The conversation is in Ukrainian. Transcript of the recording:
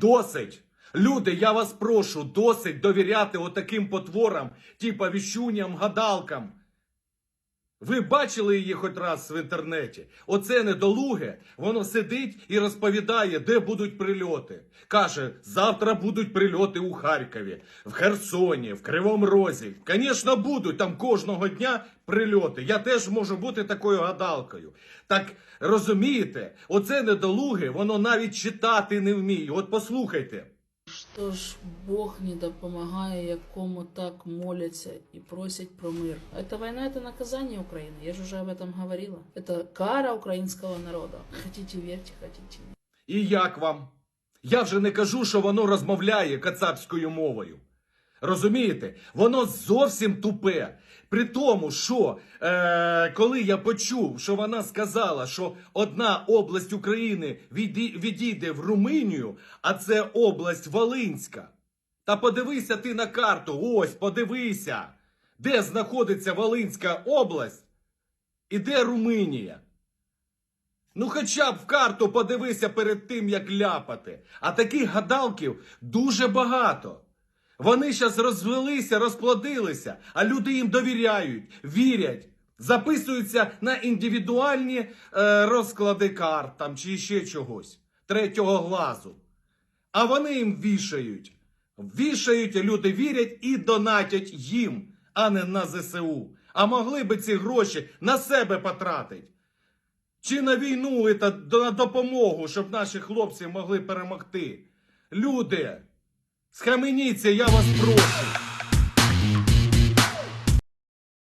Досить. Люди, я вас прошу, досить довіряти отаким потворам, типа віщуням, гадалкам. Ви бачили її хоч раз в інтернеті? Оце недолуге, воно сидить і розповідає, де будуть прильоти. Каже, завтра будуть прильоти у Харкові, в Херсоні, в Кривому Розі. Звісно, будуть там кожного дня прильоти. Я теж можу бути такою гадалкою. Так розумієте, оце недолуге, воно навіть читати не вміє. От послухайте. Що ж Бог не допомагає, якому так моляться і просять про мир. Эта война это наказание Украины. Я же уже об этом говорила. Это кара украинского народа. Хотите верьте, хотите нет. І як вам? Я вже не кажу, що воно розмовляє кацапською мовою. Розумієте? Воно зовсім тупе. При тому, що е, коли я почув, що вона сказала, що одна область України відійде в Румунію, а це область Волинська. Та подивися ти на карту, ось подивися, де знаходиться Волинська область і де Румунія. Ну, хоча б в карту подивися перед тим, як ляпати. А таких гадалків дуже багато. Вони зараз розвелися, розплодилися, а люди їм довіряють, вірять, записуються на індивідуальні е, розклади карт там чи ще чогось третього глазу. А вони їм вішають. Вішають, люди вірять і донатять їм, а не на ЗСУ. А могли би ці гроші на себе потратити. Чи на війну і на допомогу, щоб наші хлопці могли перемогти. Люди, схаменіться, я вас прошу.